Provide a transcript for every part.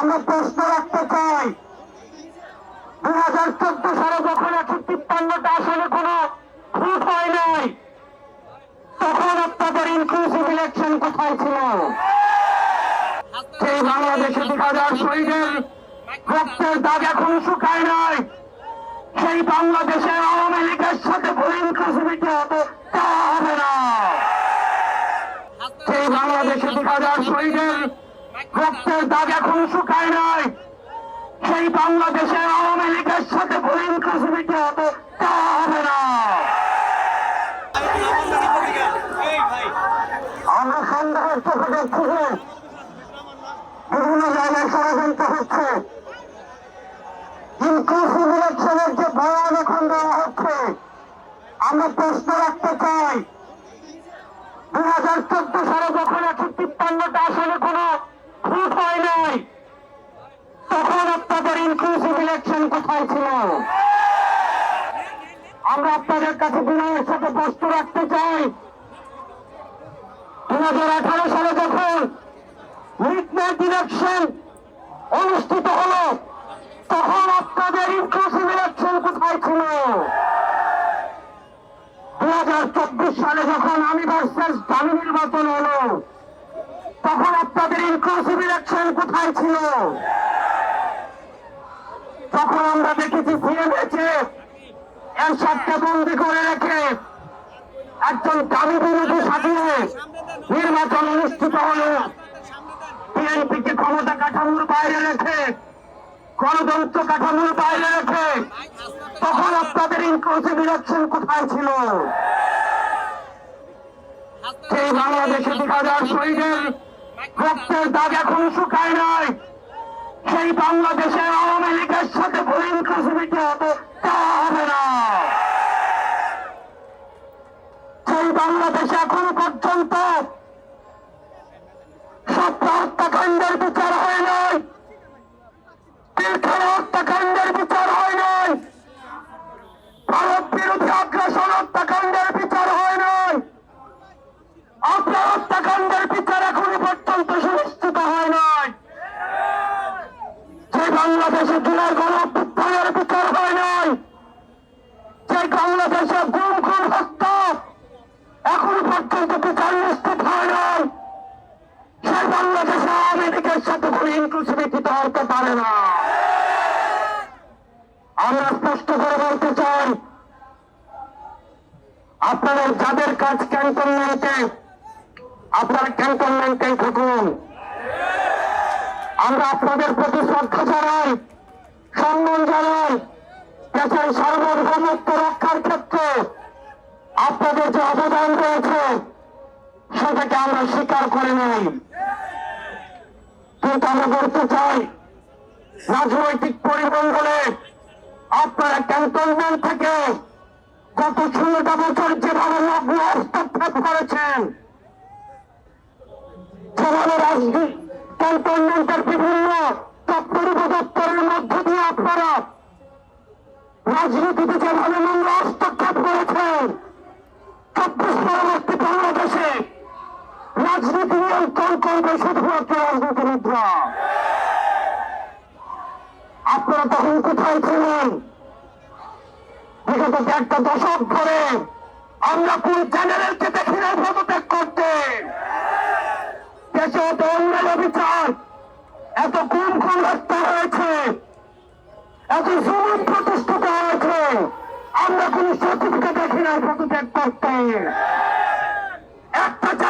আমরা প্রশ্ন রাখতে চাই। দুই হাজার চোদ্দ সালে যখন একশো তিপ্পান্নটা আসলে কোনো ভোট হয় নাই, তখন আপনাদের ইনক্লুসিভ ইলেকশন কোথায় ছিল? সেই বাংলাদেশে দু হাজার শহীদের রক্তের দাগ এখন শুকায় নাই। সেই বাংলাদেশে আওয়ামী লীগের সাথে ভুল ইনক্লুসিভিটি হবে, তা হবে না। সেই বাংলাদেশে দু হাজার শহীদের রক্তের দাগ এখন শুকায় নাই। সেই বাংলাদেশে আওয়ামী লীগের সাথে হবে তা হবে না। আমরা সন্দেহের চোখে দেখছি যে বিভিন্ন জায়গায় ষড়যন্ত্র হচ্ছে। ইনক্লুসিভ ইলেকশনের যে বয়ান এখন দেওয়া হচ্ছে, আমরা প্রশ্ন রাখতে চাই, দুই হাজার চোদ্দ সালে যখন একশো তিপ্পান্নটা আসলে কোনো ভোট হয় নাই তখন আপনাদের ইনক্লুসিভ কোথায় ছিল। আমরা আপনাদের কাছে বিনয়ের সাথে প্রশ্ন রাখতে চাই। দুই হাজার সালে যখন মিডনাইট ইলেকশন অনুষ্ঠিত হলো, তখন আপনাদের ইনক্লুসিভ ইলেকশন কোথায় ছিল? দু হাজার চব্বিশ সালে যখন আমি ভার্সেস দামি নির্বাচন হলো, তখন আপনাদের ইনক্লুসিভ ইলেকশন কোথায় ছিল? তখন আমরা দেখেছি সিএমএচে এর সাতটা বন্দি করে রেখে একজন দামি বিরোধী সাজিয়ে নির্বাচন অনুষ্ঠিত হলো। বিএনপিকে ক্ষমতা কাঠামোর বাইরে রেখে, গণতন্ত্র কাঠামোর বাইরে রেখে, তখন আপনাদের ইনক্লুসিভ ইলেকশন কোথায় ছিল? সেই বাংলাদেশে দু হাজার শহীদের রক্তের দাগ এখন শুকায় নাই। সেই বাংলাদেশের আওয়ামী লীগের সাথে ভুল ইনক্লুসিভিটি হবে তা হবে না। সেই বাংলাদেশে এখনও পর্যন্ত সত্য হত্যাকাণ্ডের বিচার হয় নাই। পিলখানা আমরা স্পষ্ট করে বলতে চাই আপনারা যাদের কাজ ক্যান্টনমেন্টে আপনারা ক্যান্টনমেন্টেই থাকুন আমরা আপনাদের প্রতি শ্রদ্ধা জানাই, সম্মান জানাই দেশের সার্বভৌমত্ব রক্ষার ক্ষেত্রে আপনাদের যে অবদান রয়েছে, সেটাকে আমরা স্বীকার করে নেই। কিন্তু আমরা বলতে চাই, রাজনৈতিক পরিমণ্ডলে আপনারা ক্যান্টনমেন্ট থেকে গত ষোলোটা বছর যেভাবে লগ্ন হস্তক্ষেপ করেছেন যেভাবে রাজনীতি ক্যান্টনমেন্টের বিভিন্ন দপ্তর উপদপ্তরের মধ্য দিয়ে আপনারা রাজনীতিতে যেভাবে নোংরা হস্তক্ষেপ করেছেন চব্বিশ পরবর্তী বাংলাদেশে রাজনীতি করবে শুধুমাত্র রাজনীতিবিদরা আপনারা তখন কোথায় ছিলেন? বিগত একটা দশক ধরে আমরা কোন চ্যানেলকে দেখি না পদত্যাগ করতে। দেশে এত অন্যায় বিচার এত গুম খুন হত্যা হয়েছে, এত জুলুম প্রতিষ্ঠিত হয়েছে, আমরা কোন সচিবকে দেখি না পদত্যাগ করতে একটা চ্যানেল এমনকি মেরুদণ্ড সভা ছিল না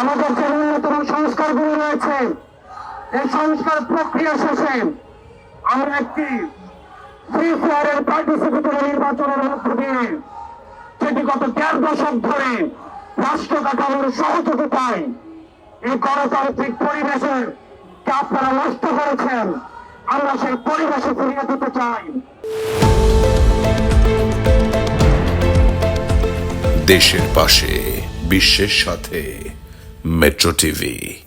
আমাদের যে ন্যূনতম সংস্কারগুলো রয়েছে। এই সংস্কার প্রক্রিয়া শেষে আমরা একটি ফ্রি ফায়ারের পার্টিসিপেটরি নির্বাচনের মধ্য দিয়ে যেটি গত দেড় দশক ধরে রাষ্ট্র কাঠামোর সহযোগিতায় এই গণতান্ত্রিক পরিবেশের কে আপনারা নষ্ট করেছেন, আমরা সেই পরিবেশে ফিরিয়ে দিতে চাই। দেশের পাশে, বিশ্বের সাথে। Metro TV.